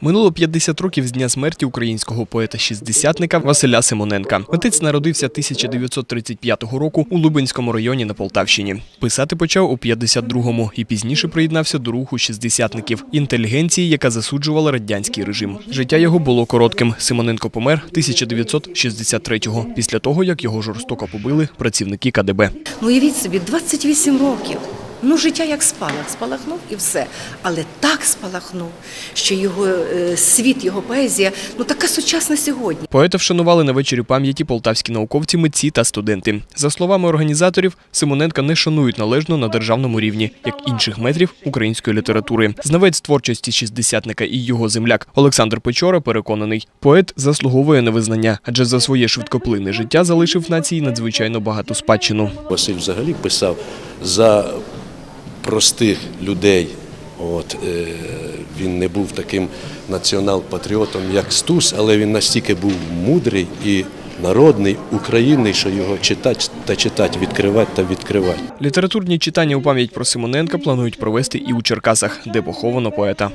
Минуло 50 років з дня смерті українського поета-шістдесятника Василя Симоненка. Отець народився 1935 року у Лубенському районі на Полтавщині. Писати почав у 52-му і пізніше приєднався до руху шістдесятників інтелігенції, яка засуджувала радянський режим. Життя його було коротким. Симоненко помер 1963-го, після того як його жорстоко побили працівники КДБ. Ну, уявіть собі, 28 років. Ну, життя як спалах, спалахнув і все. Але так спалахнув, що його е, світ, його поезія, ну така сучасна сьогодні. Поета вшанували на вечорі пам'яті полтавські науковці, митці та студенти. За словами організаторів, Симоненка не шанують належно на державному рівні, як інших метрів української літератури. Знавець творчості шістдесятника і його земляк Олександр Печора переконаний, поет заслуговує на визнання, адже за своє швидкоплинне життя залишив нації надзвичайно багату спадщину. Василь взагалі писав за простих людей. От, е, він не був таким націонал-патріотом, як Стус, але він настільки був мудрий і народний, українний, що його читати та читати, відкривати та відкривати. Літературні читання у пам'ять про Симоненка планують провести і у Черкасах, де поховано поета.